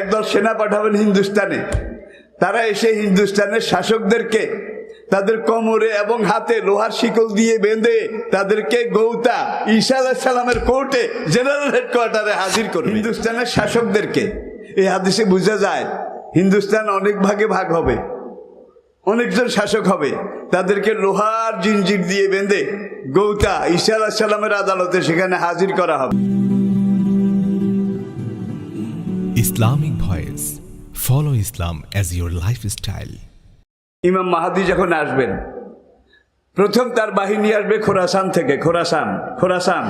একদল সেনা পাঠাবেন হিন্দুস্তানে। তারা এসে হিন্দুস্তানের শাসকদেরকে তাদের কোমরে এবং হাতে লোহার শিকল দিয়ে বেঁধে তাদেরকে গৌতা, ঈসা আলাহিসাল্লামের কোর্টে, জেনারেল হেডকোয়ার্টারে হাজির করবে। হিন্দুস্তানের শাসকদেরকে, এই হাদিসে বোঝা যায়, হিন্দুস্তান অনেক ভাগে ভাগ হবে। অনেকজন শাসক হবে। তাদেরকে লোহার জিনজির দিয়ে বেঁধে গৌতা, ঈসা আলাহিসাল্লামের আদালতে সেখানে হাজির করা হবে। Islamic Voice. Follow Islam as your lifestyle. ইমাম মাহাদি যখন আসবেন, প্রথম তার বাহিনী আসবে খোরাসান থেকে, খোরাসান খোরাসান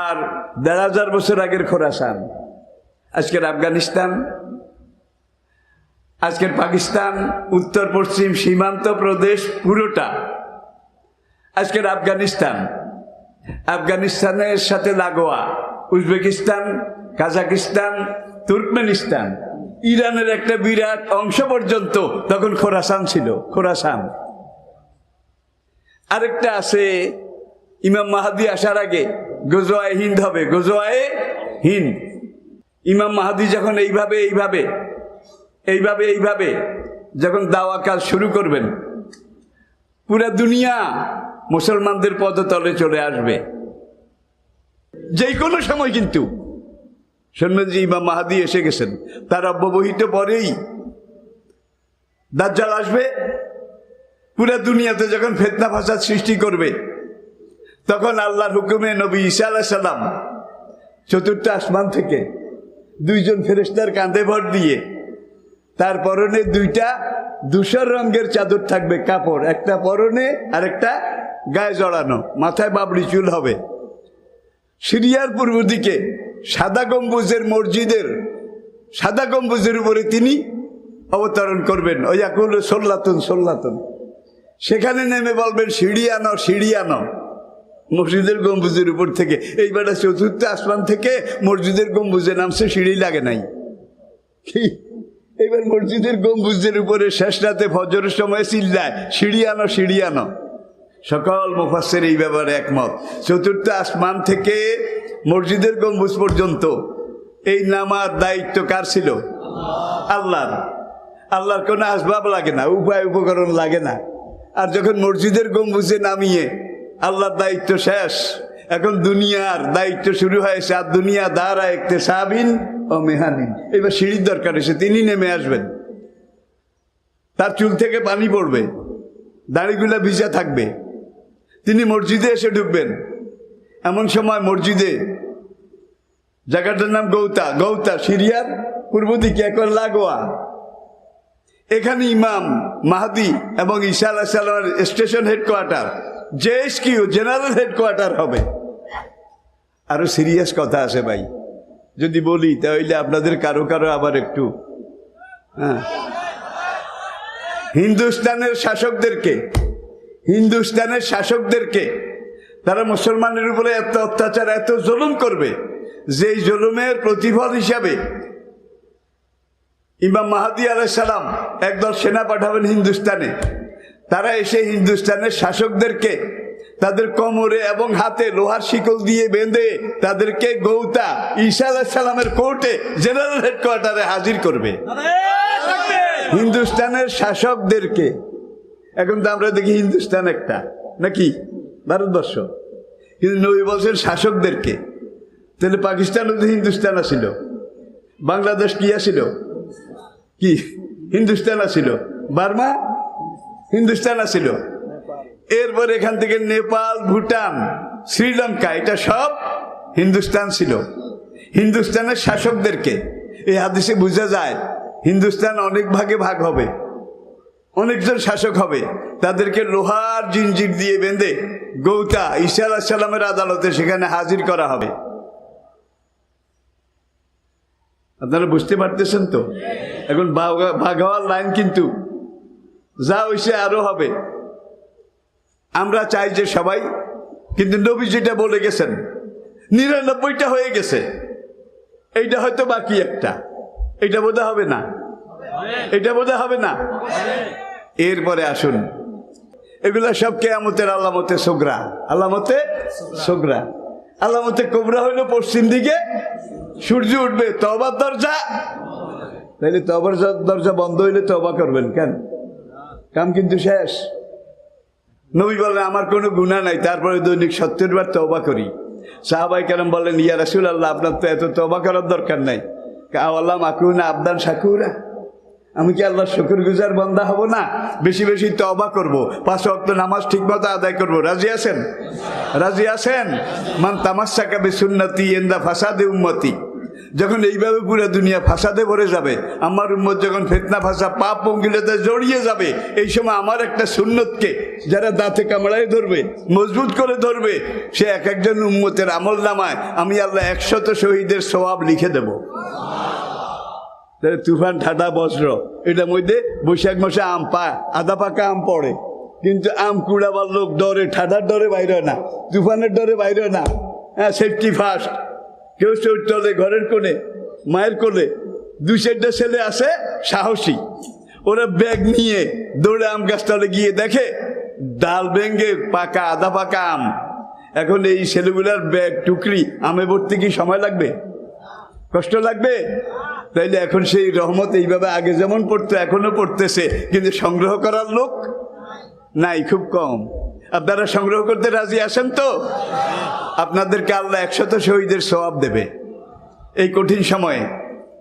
আর দেড় হাজার বছর আগের খোরাসান আজকের আফগানিস্তান, আজকের পাকিস্তান, উত্তর, পশ্চিম সীমান্ত প্রদেশ পুরোটা আজকের আফগানিস্তান, আফগানিস্তানের সাথে লাগোয়া, উজবেকিস্তান কাজাকিস্তান, তুর্কমেনিস্তান, ইরানের একটা বিরাট অংশ পর্যন্ত তখন খোরাসান ছিল, খোরাসান। আরেকটা আছে, ইমাম মাহাদি আসার আগে, গোজোয়ায় হিন্দ হবে, গোজোয়ায় হিন্দ। ইমাম মাহাদি যখন এইভাবে এইভাবে এইভাবে এইভাবে যখন দাওয়া কাজ শুরু করবেন, পুরা দুনিয়া মুসলমানদের পদতলে চলে আসবে। যে কোনো সময় কিন্তু যে ইমাম মাহাদি এসে গেছেন, তার অব্যবহিত পরেই দাজ্জাল আসবে, পুরা দুনিয়াতে যখন ফেতনা ফাসাদ সৃষ্টি করবে, তখন আল্লাহর হুকুমে নবী ঈসা আলাহ সাল্লাম চতুর্থ আসমান থেকে দুইজন ফেরেস্তার কাঁধে ভর দিয়ে, তার পরনে দুইটা ধূসর রঙের চাদর থাকবে, কাপড়, একটা পরনে আর একটা গায়ে জড়ানো, মাথায় বাবড়ি চুল হবে। সিরিয়ার পূর্ব দিকে সাদা গম্বুজের মসজিদের, সাদা গম্বুজের উপরে তিনি অবতরণ করবেন। ওই একুল সোল্লাতন সোল্লাতন। সেখানে নেমে বলবেন, সিঁড়ি আনো সিঁড়ি আনো। মসজিদের গম্বুজের উপর থেকে। এইবারে চতুর্থ আসমান থেকে মসজিদের গম্বুজে নামছে, সিঁড়ি লাগে নাই। কি? এবার মসজিদের গম্বুজের উপরে শেষ রাতে ফজরের সময় চিল্লায়, সিঁড়ি আনো সিঁড়ি আনো। সকল মুফাসের এই ব্যাপারে একমত। চতুর্থ আসমান থেকে মসজিদের গম্বুজ পর্যন্ত। এই নামার দায়িত্ব কার ছিল? আল্লাহর। আল্লাহর কোনো আসবাব লাগে না, উপায় উপকরণ লাগে না। আর যখন মসজিদের গম্বুজে নামিয়ে আল্লাহর দায়িত্ব শেষ, এখন দুনিয়ার দায়িত্ব শুরু হয়েছে আর দুনিয়া দ্বারা একতে সাবিন ও মেহানিন। এবার সিঁড়ির দরকার এসে তিনি নেমে আসবেন। তার চুল থেকে পানি পড়বে, দাড়িগুলা ভিজা থাকবে। তিনি মসজিদে এসে ঢুকবেন। এমন সময় মসজিদে জায়গাটার নাম গৌতা গৌতা সিরিয়ার পূর্ব দিকে লাগোয়া। এখানে ইমাম মাহাদি এবং ঈশা আলাহ station headquarter JSQ general headquarter হবে। আরও সিরিয়াস কথা আছে ভাই। যদি বলি, তাহলে আপনাদের কারও কারও আবার একটু হ্যাঁ। হিন্দুস্তানের শাসকদেরকে হিন্দুস্তানের শাসকদেরকে তারা মুসলমানের উপরে এত অত্যাচার, এত জুলুম করবে যে জুলুমের প্রতিফল হিসাবে ইমাম মাহাদি আলাইসালাম একদল সেনা পাঠাবেন হিন্দুস্তানে। তারা এসে হিন্দুস্তানের শাসকদেরকে তাদের কোমরে এবং হাতে লোহার শিকল দিয়ে বেঁধে তাদেরকে গৌতা ঈসা আলাহিসাল্লামের কোর্টে, জেনারেল হেডকোয়ার্টারে হাজির করবে। হিন্দুস্তানের শাসকদেরকে, এখন তো আমরা দেখি হিন্দুস্তান একটা, নাকি? ভারতবর্ষ। কিন্তু নবী বলছেন শাসকদেরকে। তাহলে পাকিস্তানও তো হিন্দুস্তান আছিল। বাংলাদেশ কি আছিল? কি? হিন্দুস্তান আছিল। বার্মা? হিন্দুস্তান আছিল। এরপর এখান থেকে নেপাল, ভুটান, শ্রীলঙ্কা, এটা সব হিন্দুস্তান ছিল। হিন্দুস্তানের শাসকদেরকে। এই হাদিসে বোঝা যায়, হিন্দুস্তান অনেক ভাগে ভাগ হবে। অনেকজন শাসক হবে। তাদেরকে লোহার জিনজির দিয়ে বেঁধে গৌতা ঈসা আলাহ সাল্লামের আদালতে সেখানে হাজির করা হবে। আপনারা বুঝতে পারতেছেন তো? এখন ভাগ লাইন কিন্তু যা হইছে আরও হবে। আমরা চাই যে সবাই কিন্তু নবী যেটা বলে গেছেন নিরানব্বইটা হয়ে গেছে। এইটা হয়তো বাকি একটা। এটা বোধহয় হবে না? এটা বোধহয় হবে না? এরপরে আসুন। এগুলা সব কেয়ামতের আল্লামতে সোগরা। আল্লামতে সোগরা। আলামতে কোবরা হইল পশ্চিম দিকে। সূর্য উঠবে তবার দরজা। তাইলে তবার দরজা বন্ধ হইলে তবা করবেন কেন? কাম কিন্তু শেষ। নবী বলেন আমার কোনো গুণা নাই, তারপরে দৈনিক সত্তর বার তবা করি। সাহাবাই কেন বলেন ইয়া রাসুল আল্লাহ আপনার তো এত তবা করার দরকার নাই। আল্লাহ মাকুনা আবদান সাকুরা আমি কি আল্লাহ শুকুর গুজার বন্দা হব না? বেশি বেশি তবা করব। পাঁচ অক্ত নামাজ ঠিক মতো আদায় করব। রাজি আছেন? রাজি আছেন? মান তামাশা কাবে সুন্নতি এন্দা ফাসাদে উম্মতি। যখন এইভাবে পুরো দুনিয়া ফাসাদে ভরে যাবে, আমার উম্মত যখন ফেতনা ফাঁসা পাপ পঙ্গিলতে জড়িয়ে যাবে, এই সময় আমার একটা সুন্নতকে যারা দাঁতে কামড়ায় ধরবে, মজবুত করে ধরবে, সে এক একজন উম্মতের আমল নামায় আমি আল্লাহ একশত শহীদের সবাব লিখে দেবো। তাহলে তুফান, ঠাডা, বজ্র, এটার মধ্যে বৈশাখ মাসে আম পায়, আধা পাকা আম পড়ে। কিন্তু আম কুড়াবার লোক ডরে, ঠাডার ডরে বাইরে না, তুফানের ডরে বাইরে না। হ্যাঁ সেফটি ফার্স্ট কেউ চোর চলে ঘরের কোণে, মায়ের কোলে দুই চারটা ছেলে আসে সাহসী। ওরা ব্যাগ নিয়ে দৌড়ে আম গাছতলে গিয়ে দেখে, ডাল ভেঙ্গে পাকা, আধা পাকা আম। এখন এই ছেলেগুলার ব্যাগ, টুকরি, আমে ভর্তি কি সময় লাগবে? কষ্ট লাগবে? তাইলে এখন সেই রহমত এইভাবে আগে যেমন পড়তো, এখনও পড়তেছে। কিন্তু সংগ্রহ করার লোক নাই, খুব কম। আপনারা সংগ্রহ করতে রাজি আছেন তো? আপনাদেরকে আল্লাহ একশত শহীদের সবাব দেবে। এই কঠিন সময়ে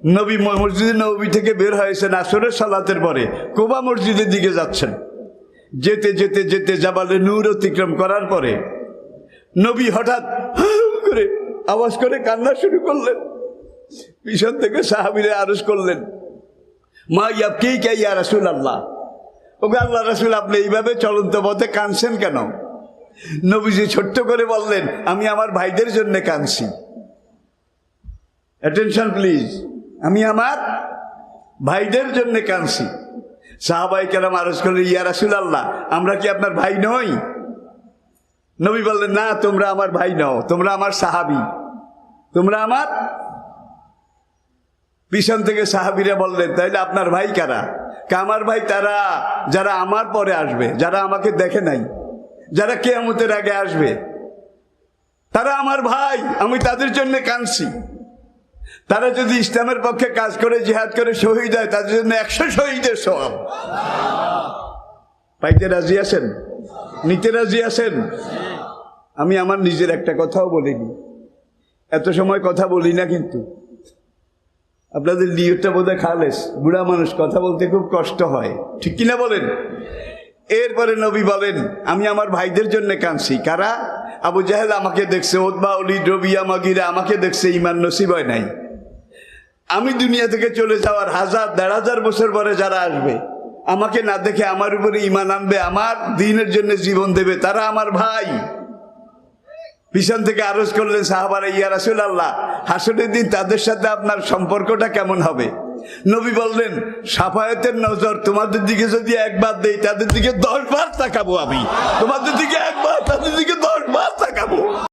নবী মসজিদে নবী থেকে বের হয়েছেন আসরের সালাতের পরে। কোবা মসজিদের দিকে যাচ্ছেন। যেতে যেতে যেতে জাবালে নূর অতিক্রম করার পরে নবী হঠাৎ করে আওয়াজ করে কান্না শুরু করলেন। পিছন থেকে সাহাবিরে আরজ করলেন, মা ইয়াবকেই কে ইয়া রাসুল আল্লাহ ওকে, আল্লাহ রাসুল, আপনি এইভাবে চলন্ত পথে কাঁদছেন কেন? নবীজি ছোট্ট করে বললেন, আমি আমার ভাইদের জন্য কাঁদছি। অ্যাটেনশন প্লিজ আমি আমার ভাইদের জন্য কাঁদছি। সাহাবাই কেরাম আরজ করলেন, ইয়া রাসুল আল্লাহ আমরা কি আপনার ভাই নই? নবী বললেন, না, তোমরা আমার ভাই নও, তোমরা আমার সাহাবি, তোমরা আমার পিছন থেকে সাহাবিরা বললেন, তাইলে আপনার ভাই কারা? কা, আমার ভাই তারা, যারা আমার পরে আসবে, যারা আমাকে দেখে নাই, যারা কেয়ামতের আগে আসবে, তারা আমার ভাই, আমি তাদের জন্য কাঁদছি। তারা যদি ইসলামের পক্ষে কাজ করে, জিহাদ করে শহীদ হয়, তাদের জন্য একশো শহীদের সব পাইতে রাজি আছেন? নিতে রাজি আছেন? আমি আমার নিজের একটা কথাও বলিনি। এত সময় কথা বলি না কিন্তু। আপনাদের লিওটা বোধহয় খালেস। বুড়া মানুষ, কথা বলতে খুব কষ্ট হয়। ঠিক কিনা বলেন? এরপরে নবী বলেন, আমি আমার ভাইদের জন্য কাঁদছি। কারা? আবু জাহেল আমাকে দেখছে ওদবা অলি রবিয়া, মাগিরা আমাকে দেখছে ইমান নসিব হয় নাই। আমি দুনিয়া থেকে চলে যাওয়ার হাজার, দেড় হাজার বছর পরে যারা আসবে, আমাকে না দেখে আমার উপরে ইমান আনবে, আমার দিনের জন্য জীবন দেবে, তারা আমার ভাই। পিছন থেকে আরজ করলেন সাহাবারা, ইয়া রাসুল আল্লাহ হাসনের দিন, তাদের সাথে আপনার সম্পর্কটা কেমন হবে? নবী বললেন, সাফায়তের নজর তোমাদের দিকে যদি একবার দেই, তাদের দিকে দশ বার তাকাবো আমি। তোমাদের দিকে একবার তাদের দিকে দশ বার তাকাবো।